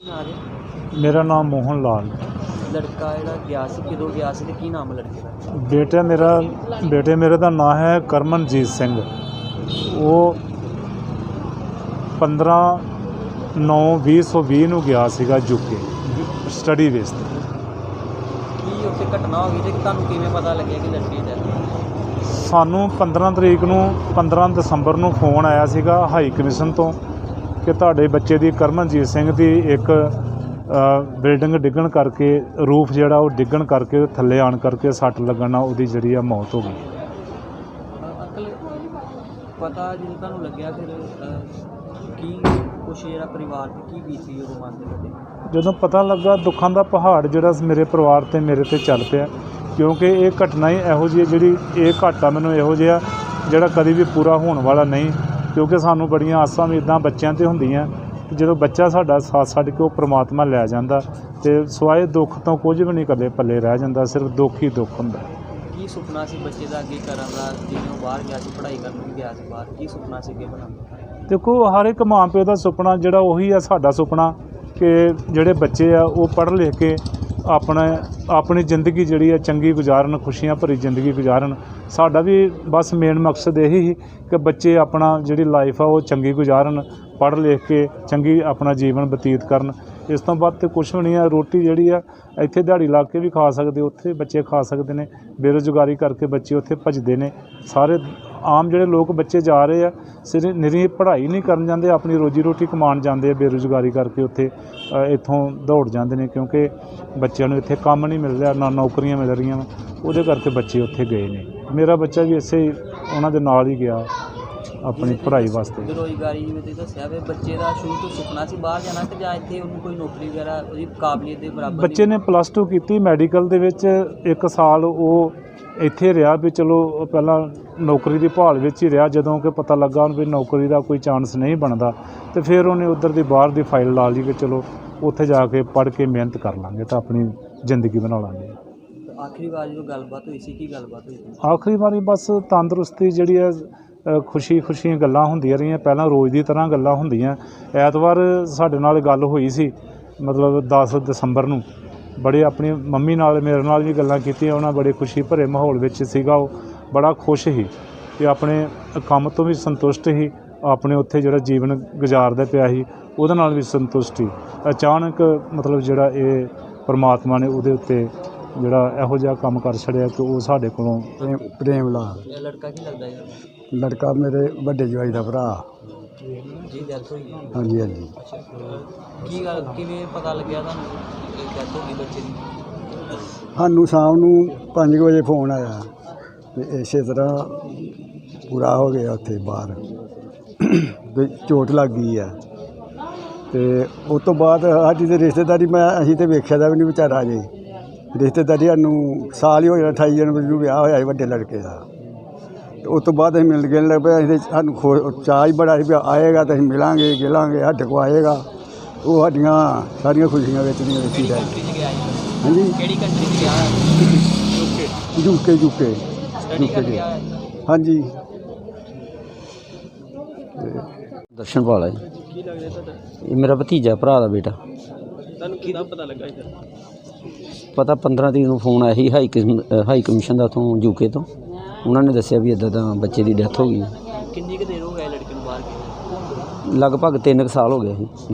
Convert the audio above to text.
ਨਾਂ ਜੀ ਮੇਰਾ ਨਾਮ ਮੋਹਨ ਲਾਲ। ਲੜਕਾ ਜਿਹੜਾ ਗਿਆ ਸੀ ਕਿਦੋਂ ਗਿਆ ਸੀ ਤੇ ਕੀ ਨਾਮ ਲੜਕੇ ਦਾ? ਬੇਟਾ ਮੇਰਾ ਬੇਟੇ ਮੇਰੇ ਦਾ ਨਾਮ ਹੈ ਕਰਮਨਜੀਤ ਸਿੰਘ। ਉਹ 15 9 2020 ਨੂੰ ਗਿਆ ਸੀਗਾ ਯੂਕੇ ਸਟੱਡੀ ਬੇਸ ਤੇ। ਕੀ ਉੱਥੇ ਘਟਨਾ ਹੋ ਗਈ ਤੇ ਤੁਹਾਨੂੰ ਕਿਵੇਂ ਪਤਾ ਲੱਗਿਆ ਕਿ ਲੜਕੀ ਦਾ ਸਾਨੂੰ 15 ਤਰੀਕ ਨੂੰ 15 ਦਸੰਬਰ ਨੂੰ ਫੋਨ ਆਇਆ ਸੀਗਾ ਹਾਈ ਕਮਿਸ਼ਨ ਤੋਂ। ਕਿ ਤੁਹਾਡੇ ਬੱਚੇ ਦੀ ਕਰਮਨਜੀਤ ਸਿੰਘ ਦੀ ਇੱਕ ਬਿਲਡਿੰਗ ਡਿੱਗਣ ਕਰਕੇ ਰੂਫ ਜਿਹੜਾ ਉਹ ਡਿੱਗਣ ਕਰਕੇ ਥੱਲੇ ਆਣ ਕਰਕੇ ਸੱਟ ਲੱਗਣ ਨਾਲ ਉਹਦੀ ਜਿਹੜੀ ਆ ਮੌਤ ਹੋ ਗਈ। ਪਤਾ ਜਦੋਂ ਤੁਹਾਨੂੰ ਲੱਗਿਆ ਫਿਰ ਅਹ, ਕੀ ਕੁਛ ਜਿਹੜਾ ਪਰਿਵਾਰ ਤੇ ਕੀ ਬੀਤੀ ਉਹ ਮਨ ਦੇ ਉੱਤੇ ਜਦੋਂ ਪਤਾ ਲੱਗਾ ਦੁੱਖਾਂ ਦਾ ਪਹਾੜ ਜਿਹੜਾ ਮੇਰੇ ਪਰਿਵਾਰ ਤੇ ਮੇਰੇ ਤੇ ਚੱਲ ਪਿਆ ਕਿਉਂਕਿ ਇਹ ਘਟਨਾ ਹੀ ਇਹੋ ਜਿਹੀ ਹੈ ਜਿਹੜੀ ਇਹ ਘਾਟਾ ਮੈਨੂੰ ਇਹੋ ਜਿਹਾ ਜਿਹੜਾ ਕਦੀ ਵੀ ਪੂਰਾ ਹੋਣ ਵਾਲਾ ਨਹੀਂ ਕਿਉਂਕਿ ਸਾਨੂੰ ਬੜੀਆਂ ਆਸਾਂ ਵੀ ਇਦਾਂ ਬੱਚਿਆਂ ਤੇ ਹੁੰਦੀਆਂ ਕਿ ਜਦੋਂ ਬੱਚਾ ਸਾਡਾ ਸਾਥ ਛੱਡ ਕੇ ਉਹ ਪ੍ਰਮਾਤਮਾ ਲੈ ਜਾਂਦਾ ਤੇ ਸਵਾਏ ਦੁੱਖ ਤੋਂ ਕੁਝ ਵੀ ਨਹੀਂ ਇਕੱਲੇ ਪੱਲੇ ਰਹਿ ਜਾਂਦਾ ਸਿਰਫ ਦੁੱਖ ਹੀ ਦੁੱਖ ਹੁੰਦਾ। ਕੀ ਸੁਪਨਾ ਸੀ ਬੱਚੇ ਦਾ ਅੱਗੇ ਕਰਨ ਦਾ ਜਿਵੇਂ ਉਹ ਬਾਹਰ ਗਿਆ ਸੀ ਪੜ੍ਹਾਈ ਕਰਨ ਵੀ ਗਿਆ ਸੀ ਬਾਹਰ? ਕੀ ਸੁਪਨਾ ਸੀ ਅੱਗੇ ਦਾ? ਦੇਖੋ ਹਰ ਇੱਕ ਮਾਂ ਪਿਓ ਦਾ ਸੁਪਨਾ ਜਿਹੜਾ ਉਹੀ ਆ ਸਾਡਾ ਸੁਪਨਾ ਕਿ ਜਿਹੜੇ ਬੱਚੇ ਆ ਉਹ ਪੜ੍ਹ ਲਿਖ ਕੇ ਆਪਣਾ ਆਪਣੀ ਜ਼ਿੰਦਗੀ ਜਿਹੜੀ ਆ ਚੰਗੀ ਗੁਜ਼ਾਰਨ, ਖੁਸ਼ੀਆਂ ਭਰੀ ਜ਼ਿੰਦਗੀ ਗੁਜ਼ਾਰਨ, ਸਾਡਾ ਵੀ ਬਸ ਮੇਨ ਮਕਸਦ ਇਹੀ ਸੀ ਕਿ ਬੱਚੇ ਆਪਣਾ ਜਿਹੜੀ ਲਾਈਫ ਆ ਉਹ ਚੰਗੀ ਗੁਜ਼ਾਰਨ, ਪੜ੍ਹ ਲਿਖ ਕੇ ਚੰਗੀ ਆਪਣਾ ਜੀਵਨ ਬਤੀਤ ਕਰਨ। ਇਸ ਤੋਂ ਬਾਅਦ ਤੇ ਕੁਝ ਵੀ ਨਹੀਂ ਆ ਰੋਟੀ ਜਿਹੜੀ ਆ, ਇੱਥੇ ਦਿਹਾੜੀ ਲਾ ਕੇ ਵੀ ਖਾ ਸਕਦੇ, ਉੱਥੇ ਬੱਚੇ ਖਾ ਸਕਦੇ ਨੇ, ਬੇਰੁਜ਼ਗਾਰੀ ਕਰਕੇ ਬੱਚੇ ਉੱਥੇ ਭੱਜਦੇ ਨੇ, ਸਾਰੇ ਆਮ ਜਿਹੜੇ ਲੋਕ ਬੱਚੇ ਜਾ ਰਹੇ ਆ, ਸਿਰ ਨਿਰੀ ਪੜ੍ਹਾਈ ਨਹੀਂ ਕਰਨ ਜਾਂਦੇ, ਆਪਣੀ ਰੋਜੀ ਰੋਟੀ ਕਮਾਉਣ ਜਾਂਦੇ ਆ, ਬੇਰੁਜ਼ਗਾਰੀ ਕਰਕੇ ਉੱਥੇ ਇੱਥੋਂ ਦੌੜ ਜਾਂਦੇ ਨੇ ਕਿਉਂਕਿ ਬੱਚਿਆਂ ਨੂੰ ਇੱਥੇ ਕੰਮ ਨਹੀਂ ਮਿਲ ਰਿਹਾ, ਨਾ ਨੌਕਰੀਆਂ ਮਿਲ ਰਹੀਆਂ ਉਹਦੇ ਕਰਕੇ ਬੱਚੇ ਉੱਥੇ ਗਏ ਨੇ। ਮੇਰਾ ਬੱਚਾ ਵੀ ਇਸੇ ਉਹਨਾਂ ਦੇ ਨਾਲ ਹੀ ਗਿਆ। ਆਪਣੀ ਪੜ੍ਹਾਈ ਵਾਸਤੇ। ਬੇਰੁਜ਼ਗਾਰੀ ਜਿਵੇਂ ਤੁਸੀਂ ਦੱਸਿਆ ਵੀ ਬੱਚੇ ਦਾ ਸ਼ੁਰੂ ਤੋਂ ਸੁਪਨਾ ਸੀ ਬਾਹਰ ਜਾਣਾ ਤੇ ਜਾਂ ਇੱਥੇ ਉਹਨੂੰ ਕੋਈ ਨੌਕਰੀ ਵਗੈਰਾ ਉਹਦੀ ਕਾਬਲੀਅਤ ਦੇ ਬਰਾਬਰ ਬੱਚੇ ਨੇ ਪਲੱਸ 2 ਕੀਤੀ ਮੈਡੀਕਲ ਦੇ ਵਿੱਚ ਇੱਕ ਸਾਲ ਉਹ ਇੱਥੇ ਰਿਹਾ ਵੀ ਚਲੋ ਪਹਿਲਾਂ ਨੌਕਰੀ ਦੀ ਭਾਲ ਵਿੱਚ ਹੀ ਰਿਹਾ ਜਦੋਂ ਕਿ ਪਤਾ ਲੱਗਾ ਉਹਨੂੰ ਵੀ ਨੌਕਰੀ ਦਾ ਕੋਈ ਚਾਂਸ ਨਹੀਂ ਬਣਦਾ। ਤੇ ਫਿਰ ਉਹਨੇ ਉਧਰ ਦੀ ਬਾਹਰ ਦੀ ਫਾਈਲ ਲਾ ਲਈ ਕਿ ਚਲੋ ਉੱਥੇ ਜਾ ਕੇ ਪੜ੍ਹ ਕੇ ਮਿਹਨਤ ਕਰ ਲਾਂਗੇ ਤਾਂ ਆਪਣੀ ਜ਼ਿੰਦਗੀ ਬਣਾ ਲਾਂਗੇ। ਆਖਰੀ ਵਾਰ ਜਦੋਂ ਗੱਲਬਾਤ ਹੋਈ ਸੀ ਕੀ ਗੱਲਬਾਤ ਹੋਈ ਸੀ? ਆਖਰੀ ਵਾਰੀ ਬਸ ਤੰਦਰੁਸਤੀ ਜਿਹੜੀ ਹੈ ਅ, ਖੁਸ਼ੀ ਖੁਸ਼ੀਆਂ ਗੱਲਾਂ ਹੁੰਦੀਆਂ ਰਹੀਆਂ। ਪਹਿਲਾਂ ਰੋਜ਼ ਦੀ ਤਰ੍ਹਾਂ ਗੱਲਾਂ ਹੁੰਦੀਆਂ। ਐਤਵਾਰ ਸਾਡੇ ਨਾਲ ਗੱਲ ਹੋਈ ਸੀ ਮਤਲਬ 10 ਦਸੰਬਰ ਨੂੰ। ਬੜੇ ਆਪਣੀ ਮੰਮੀ ਨਾਲ ਮੇਰੇ ਨਾਲ ਵੀ ਗੱਲਾਂ ਕੀਤੀਆਂ। ਉਹਨਾਂ ਬੜੇ ਖੁਸ਼ੀ ਭਰੇ ਮਾਹੌਲ ਵਿੱਚ ਸੀਗਾ ਉਹ। ਬੜਾ ਖੁਸ਼ ਸੀ ਕਿ ਆਪਣੇ ਕੰਮ ਤੋਂ ਵੀ ਸੰਤੁਸ਼ਟ ਸੀ। ਆਪਣੇ ਉੱਥੇ ਜਿਹੜਾ ਜੀਵਨ ਗੁਜ਼ਾਰਦਾ ਪਿਆ ਸੀ ਉਹਦੇ ਨਾਲ ਵੀ ਸੰਤੁਸ਼ਟ ਸੀ। ਅਚਾਨਕ ਮਤਲਬ ਜਿਹੜਾ ਇਹ ਪਰਮਾਤਮਾ ਨੇ ਉਹਦੇ ਉੱਤੇ ਜਿਹੜਾ ਇਹੋ ਜਿਹਾ ਕੰਮ ਕਰ ਛੜਿਆ ਕਿ ਉਹ ਸਾਡੇ ਕੋਲੋਂ ਪ੍ਰੇਮ ਪ੍ਰੇਮ ਲਾਲ ਇਹ ਲੜਕਾ ਕੀ ਲੱਗਦਾ ਹੈ ਲੜਕਾ ਮੇਰੇ ਵੱਡੇ ਜਵਾਈ ਦਾ ਭਰਾ। ਜੀ ਡੈਥ ਹੋਈ ਹੈ? ਹਾਂਜੀ ਹਾਂਜੀ। ਅੱਛਾ ਕੀ ਗੱਲ ਕਿਵੇਂ ਪਤਾ ਲੱਗਿਆ ਤੁਹਾਨੂੰ ਕਿ ਡੈਥ ਹੋ ਗਈ ਬੱਚੇ ਦੀ? ਸਾਨੂੰ ਸ਼ਾਮ ਨੂੰ 5 ਵਜੇ ਫੋਨ ਆਇਆ ਤੇ ਇਸੇ ਤਰ੍ਹਾਂ ਪੂਰਾ ਹੋ ਗਿਆ ਉੱਥੇ ਬਾਹਰ। ਤੇ ਚੋਟ ਲੱਗ ਗਈ ਆ। ਤੇ ਉਸ ਤੋਂ ਬਾਅਦ ਸਾਡੀ ਤੇ ਰਿਸ਼ਤੇਦਾਰੀ ਮੈਂ ਅਸੀਂ ਤੇ ਵੇਖਿਆ ਦਾ ਵੀ ਨਹੀਂ ਵਿਚਾਰਾ ਜੇ ਰਿਸ਼ਤੇਦਾਰੀ ਸਾਨੂੰ ਸਾਲ ਹੀ ਹੋ ਜਾਣਾ 28 ਜਨਵਰੀ ਨੂੰ ਵਿਆਹ ਹੋਇਆ ਸੀ ਵੱਡੇ ਲੜਕੇ ਦਾ। ਤੇ ਉਸ ਤੋਂ ਬਾਅਦ ਅਸੀਂ ਮਿਲ ਗਏ ਲੱਗ ਪਏ ਅਸੀਂ ਸਾਨੂੰ ਖੋ ਚਾਅ ਹੀ ਬੜਾ ਸੀ ਵੀ ਆਏਗਾ ਤਾਂ ਅਸੀਂ ਮਿਲਾਂਗੇ ਗਿਲਾਂਗੇ ਸਾਡੇ ਕੋ ਆਏਗਾ ਉਹ ਸਾਡੀਆਂ ਸਾਰੀਆਂ ਖੁਸ਼ੀਆਂ ਵਿੱਚ ਨਹੀਂ ਵਿੱਚ ਹੀ ਰਹਿ ਕੰਟਰੀ 'ਚ ਗਿਆ ਸੀ ਹਾਂਜੀ ਕਿਹੜੀ ਕੰਟਰੀ 'ਚ ਗਿਆ ਯੂਕੇ ਯੂਕੇ ਸਟੱਡੀ ਕਰਨ ਗਿਆ ਹੈ? ਹਾਂਜੀ। ਦਰਸ਼ਨਪਾਲ ਹੈ ਜੀ। ਕੀ ਲੱਗਦਾ ਤੁਹਾਡਾ ਇਹ ਮੇਰਾ ਭਤੀਜਾ ਭਰਾ ਦਾ ਬੇਟਾ। ਤੁਹਾਨੂੰ ਕਿਦਾਂ ਪਤਾ ਲੱਗਾ ਇਹ ਪਤਾ 15 ਤਰੀਕ ਨੂੰ ਫੋਨ ਆਇਆ ਸੀ ਹਾਈ ਅ, ਹਾਈ ਕਮਿਸ਼ਨ ਦਾ ਤੋਂ ਯੂਕੇ ਤੋਂ। ਉਹਨਾਂ ਨੇ ਦੱਸਿਆ ਵੀ ਇਦਾਂ ਦਾ ਬੱਚੇ ਦੀ ਡੈਥ ਹੋ ਗਈ। ਕਿੰਨੀ ਕੁ ਦੇਰ ਹੋ ਗਈ ਲੜਕੇ ਨੂੰ ਬਾਹਰ ਗਏ ਲਗਭਗ 3 ਸਾਲ ਹੋ ਗਏ ਸੀ।